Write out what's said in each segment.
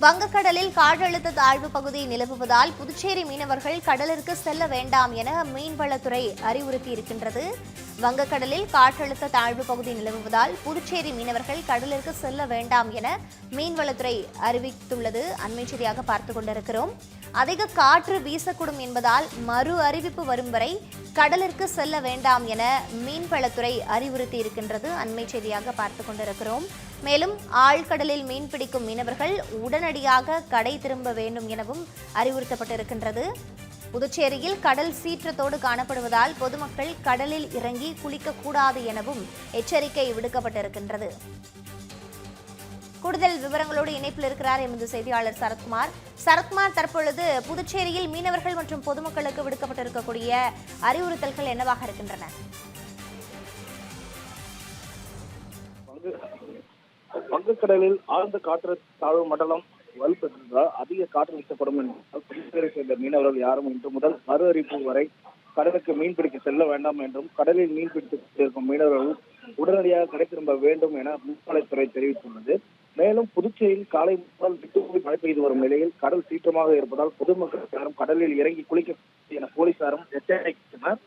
வங்கக்கடலில் காற்றழுத்த தாழ்வு பகுதி நிலவுவதால் புதுச்சேரி மீனவர்கள் கடலிற்கு செல்ல வேண்டாம் என மீன்வளத்துறை அறிவுறுத்தி இருக்கின்றது வங்கக்கடலில் காற்றழுத்த தாழ்வு பகுதி நிலவுவதால் புதுச்சேரி மீனவர்கள் கடலிற்கு செல்ல வேண்டாம் என மீன்வளத்துறை அறிவித்துள்ளது. அண்மை செய்தியாக பார்த்து கொண்டிருக்கிறோம். அதிக காற்று வீசக்கூடும் என்பதால் மறு அறிவிப்பு வரும் வரை கடலிற்கு செல்ல வேண்டாம் என மீன்வளத்துறை அறிவுறுத்தி இருக்கின்றது. அண்மை செய்தியாக பார்த்து கொண்டிருக்கிறோம். மேலும் ஆழ்கடலில் மீன் பிடிக்கும் மீனவர்கள் உடனடியாக கடை திரும்ப வேண்டும் எனவும் அறிவுறுத்தப்பட்டிருக்கின்றது. புதுச்சேரியில் கடல் சீற்றத்தோடு காணப்படுவதால் பொதுமக்கள் கடலில் இறங்கி குளிக்கக்கூடாது எனவும் எச்சரிக்கை விடுக்கப்பட்டிருக்கின்றது. கூடுதல் விவரங்களோடு இணைப்பில் இருக்கிறார் எமது செய்தியாளர் சரத்குமார். சரத்குமார் தற்பொழுது புதுச்சேரியில் மீனவர்கள் மற்றும் பொதுமக்களுக்கு விடுக்கப்பட்டிருக்கக்கூடிய அறிவுறுத்தல்கள் என்னவாக இருக்கின்றன? வங்கக்கடலில் ஆழ்ந்த காற்று தாழ்வு மண்டலம் வலுப்பெற்றிருந்தால் அதிக காற்று வீசப்படும் என்றால் புதுச்சேரி சேர்ந்த மீனவர்கள் யாரும் இன்று முதல் மறு அறிவிப்பு வரை கடலுக்கு மீன் பிடிக்க செல்ல வேண்டாம் என்றும் கடலில் மீன் பிடித்துக் கொண்டிருக்கும் மீனவர்கள் உடனடியாக கடை திரும்ப வேண்டும் என மீன்வளத்துறை தெரிவித்துள்ளது. மேலும் புதுச்சேரியில் காலை முதல் விட்டுக்குடி மழை பெய்து வரும் நிலையில் கடல் சீற்றமாக இருப்பதால் பொதுமக்கள் யாரும் கடலில் இறங்கி குளிக்க என போலீசாரும் எச்சரிக்கின்றனர்.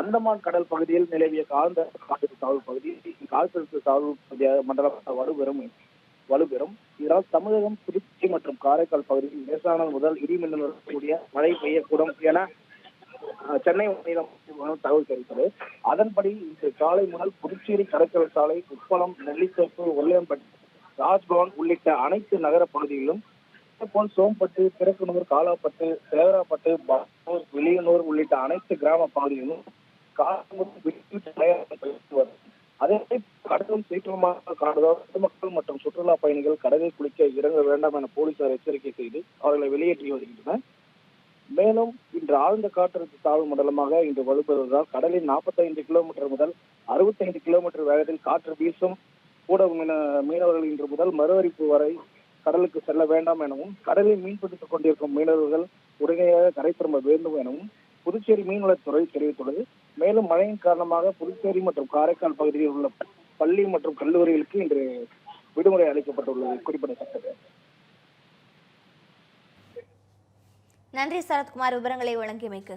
அந்தமான் கடல் பகுதியில் நிலவிய காந்த காற்று தாழ்வு பகுதி காற்றழுத்த தாழ்வு பகுதியாக மண்டலம் என்று வலுப்பெறும். இதனால் தமிழகம் திருச்சி மற்றும் காரைக்கால் பகுதியில் லேசானது முதல் இடிமின்னலுடன் கூடிய மழை பெய்யக்கூடும் என சென்னை வானிலை தகவல் தெரிவித்தது. அதன்படி இன்று காலை முதல் புதுச்சேரி கடற்கரை சாலை உப்பளம் நெல்லித்தோப்பு ஒல்லையம்பட்டி ராஜ்பவன் உள்ளிட்ட அனைத்து நகர பகுதிகளிலும் போல் சோம்பட்டு திறக்குனூர் காலாப்பட்டு சேவராப்பட்டு பாகூர் வெளியனூர் உள்ளிட்ட அனைத்து கிராம பகுதிகளிலும் காலமும் அதே கடலும் சீக்கிரமாக காடுவதால் பொதுமக்கள் மற்றும் சுற்றுலா பயணிகள் கடலில் குளிக்க இறங்க வேண்டாம் என போலீசார் எச்சரிக்கை செய்து அவர்களை வெளியேற்றி வருகின்றனர். மேலும் இன்று ஆழ்ந்த காற்றழுத்த தாழ்வு மண்டலமாக இன்று வலுப்பெறுவதால் கடலில் 45 கிலோமீட்டர் முதல் 65 கிலோமீட்டர் வேகத்தில் காற்று வீசும். கூட மீன மீனவர்கள் இன்று முதல் மறு அறிவிப்பு வரை கடலுக்கு செல்ல வேண்டாம் எனவும் கடலில் மீன்பிடித்துக் கொண்டிருக்கும் மீனவர்கள் உடனடியாக கரை திரும்ப வேண்டும் எனவும் புதுச்சேரி மீன்வளத்துறை தெரிவித்துள்ளது. மேலும் மழையின் காரணமாக புதுச்சேரி மற்றும் காரைக்கால் பகுதியில் உள்ள பள்ளி மற்றும் கல்லூரிகளுக்கு இன்று விடுமுறை அளிக்கப்பட்டுள்ளது குறிப்பிடத்தக்கது. நன்றி சரத்குமார். விவரங்களை வழங்கியமைக்கு.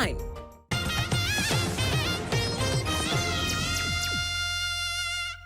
nine.